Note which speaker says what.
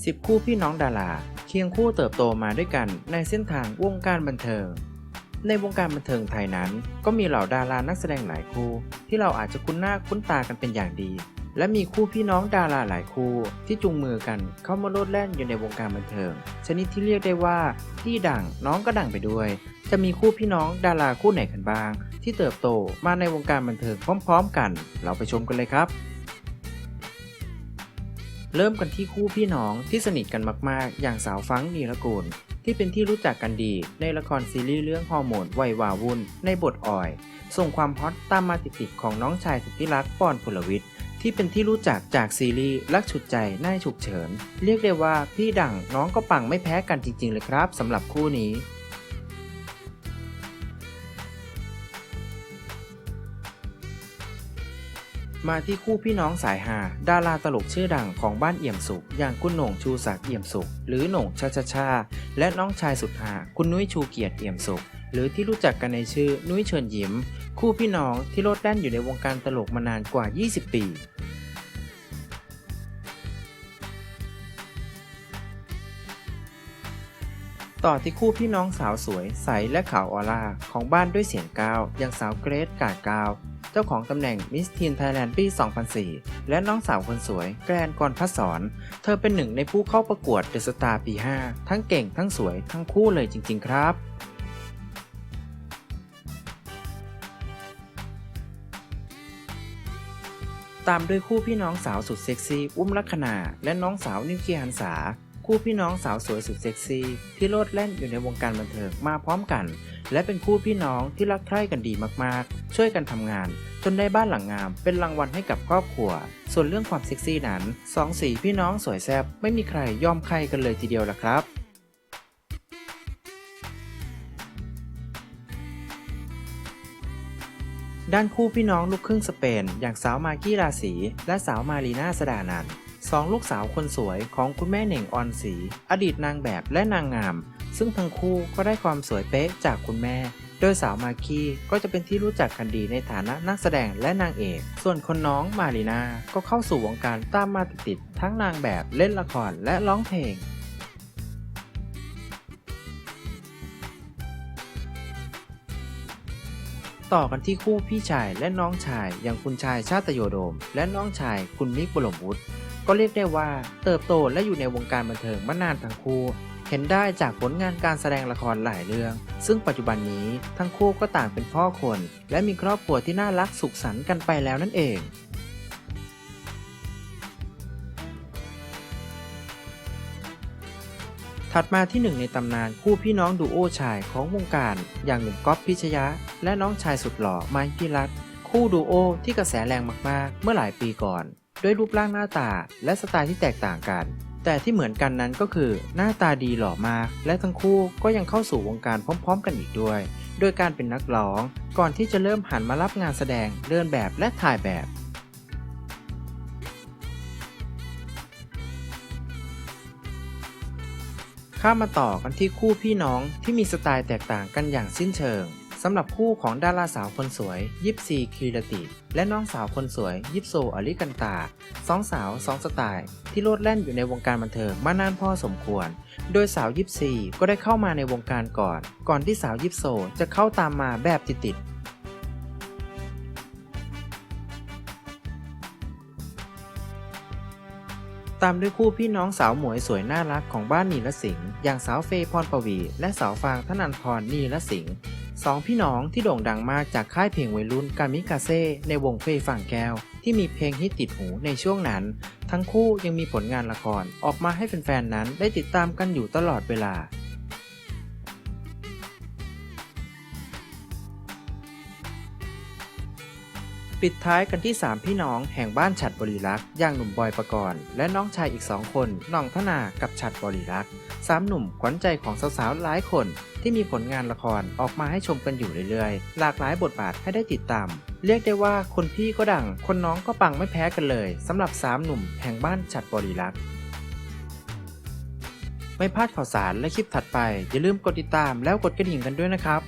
Speaker 1: 10 คู่พี่น้องดาราเคียงคู่เติบโตมาด้วยกันในเส้นทางวงการบันเทิง ในวงการบันเทิงไทยนั้น ก็มีเหล่าดารานักแสดงหลายคู่ ที่เราอาจจะคุ้นหน้าคุ้นตากันเป็นอย่างดี และมีคู่พี่น้องดาราหลายคู่ ที่จูงมือกันเข้ามาโลดแล่นอยู่ในวงการบันเทิง ชนิดที่เรียกได้ว่าพี่ดังน้องก็ดังไปด้วย จะมีคู่พี่น้องดาราคู่ไหนกันบ้าง ที่เติบโตมาในวงการบันเทิงพร้อม ๆ กัน เราไปชมกันเลยครับ เริ่มกันที่คู่พี่น้องที่สนิทกันมากๆ อย่างสาวฟังนีรกูล ที่เป็นที่รู้จักกันดีในละครซีรีส์เรื่องฮอร์โมนวัยวาวุ่น ในบทออย ส่งความฮอตตามมาติดๆของน้องชายสุดที่รักปอนพลวิทย์ที่เป็นที่รู้จักจากซีรีส์รักฉุดใจน่ายฉุกเฉิน เรียกได้ว่าพี่ดังน้องก็ปังไม่แพ้กันจริงๆเลยครับสำหรับคู่นี้ มาที่คู่พี่น้องสายหา ดาราตลกชื่อดังของบ้านเอี่ยมสุข อย่างคุณโหน่งชูศักดิ์เอี่ยมสุข หรือโหน่งชาชาชา และน้องชายสุดหา คุณนุ้ยชูเกียรติเอี่ยมสุข หรือที่รู้จักกันในชื่อนุ้ยเชิญยิ้ม คู่พี่น้องที่โลดแล่นอยู่ในวงการตลกมานานกว่า 20 ปีต่อที่คู่พี่น้องสาวสวยใสและขาวออร่าของบ้านด้วยเสียงก้าวอย่างสาวเกรซกาดกาว เจ้าของตำแหน่งมิสทีนไทยแลนด์ปี 2004 และน้องสาวคนสวย แกรนกรพัศร เธอเป็นหนึ่งในผู้เข้าประกวดเดอะสตาร์ปี 5 ทั้งเก่งทั้งสวยทั้งคู่เลยจริง ๆ ครับตามด้วยคู่พี่น้องสาวสุดเซ็กซี่ อุ้มลักษณาและน้องสาวนิวเกียร์หันษา คู่พี่น้องสาวสวยสุดเซ็กซี่ที่โลดแล่นอยู่ในวงการบันเทิงมาพร้อมกัน และเป็นคู่พี่น้องที่รักใคร่กันดีมากๆ ช่วยกันทำงาน จนได้บ้านหลังงาม เป็นรางวัลให้กับครอบครัว ส่วนเรื่องความเซ็กซี่นั้นสองสีพี่น้องสวยแซ่บไม่มีใครยอมใครกันเลยทีเดียวล่ะครับด้านคู่พี่น้องลูกครึ่งสเปน อย่างสาวมากี้ราศีและสาวมารีนาสดานันท สองลูกสาวคนสวยของคุณแม่เหน่งออนศรีอดีตนางแบบและนางงาม ซึ่งทั้งคู่ก็ได้ความสวยเป๊ะจากคุณแม่ โดยสาวมากกี้ก็จะเป็นที่รู้จักกันดีในฐานะนักแสดงและนางเอก ส่วนคนน้องมารีนาก็เข้าสู่วงการตามมาติดๆทั้งนางแบบเล่นละครและร้องเพลงต่อกันที่คู่พี่ชายและน้องชายอย่างคุณชายชาตโยโดม และน้องชายคุณมิกบรมวุฒิ ก็เรียกได้ว่าเติบโตและอยู่ในวงการบันเทิงมานานทั้งคู่ เห็นได้จากผลงานการแสดงละครหลายเรื่อง ซึ่งปัจจุบันนี้ทั้งคู่ก็ต่างเป็นพ่อคน และมีครอบครัวที่น่ารักสุขสันต์กันไปแล้วนั่นเองถัดมาที่หนึ่งในตำนานคู่พี่น้องดูโอชายของวงการอย่างหนุ่มก๊อฟพิชยะ และน้องชายสุดหล่อไมค์พิรัตคู่ดูโอที่กระแสแรงมากๆ เมื่อหลายปีก่อน ด้วยรูปร่างหน้าตาและสไตล์ที่แตกต่างกัน แต่ที่เหมือนกันนั้นก็คือ หน้าตาดีหล่อมาก และทั้งคู่ก็ยังเข้าสู่วงการพร้อม ๆ กันอีกด้วย โดยการเป็นนักร้อง ก่อนที่จะเริ่มหันมารับงานแสดงเดินแบบและถ่ายแบบข้ามมาต่อกันที่คู่พี่น้องที่มีสไตล์แตกต่างกันอย่างสิ้นเชิง สำหรับคู่ของดาราสาวคนสวย ยิปซีคีรติ และน้องสาวคนสวย ยิปโซอลิกันตาสองสาวสองสไตล์ ที่โลดแล่นอยู่ในวงการบันเทิงมานานพอสมควร โดยสาวยิปซีก็ได้เข้ามาในวงการก่อน ก่อนที่สาวยิปโซจะเข้าตามมาแบบติดๆตามด้วยคู่พี่น้องสาวหมวยสวยน่ารักของบ้านนีละสิงห์อย่างสาวเฟย์พรปวี และสาวฟางธนันพรนีละสิงห์ สองพี่น้องที่โด่งดังมากจากค่ายเพลงวัยรุ่นกามิกาเซ่ในวงเฟย์ฝั่งแก้ว ที่มีเพลงฮิตติดหูในช่วงนั้น ทั้งคู่ยังมีผลงานละครออกมาให้แฟนๆนั้นได้ติดตามกันอยู่ตลอดเวลา ปิดท้ายกันที่ 3 พี่น้องแห่งบ้านฉัดบริรักษ์อย่างหนุ่มบอยประกรณ์และน้องชายอีก 2 คนน้องธนากับฉัดบริรักษ์สามหนุ่มขวัญใจของสาวๆหลายคน ที่มีผลงานละครออกมาให้ชมกันอยู่เรื่อยๆ หลากหลายบทบาทให้ได้ติดตาม เรียกได้ว่าคนพี่ก็ดัง คนน้องก็ปังไม่แพ้กันเลยสำหรับ3หนุ่มแห่งบ้านฉัดบริรักษ์ไม่พลาดข่าวสารและคลิปถัดไป อย่าลืมกดติดตามแล้วกดกระดิ่งกันด้วยนะครับ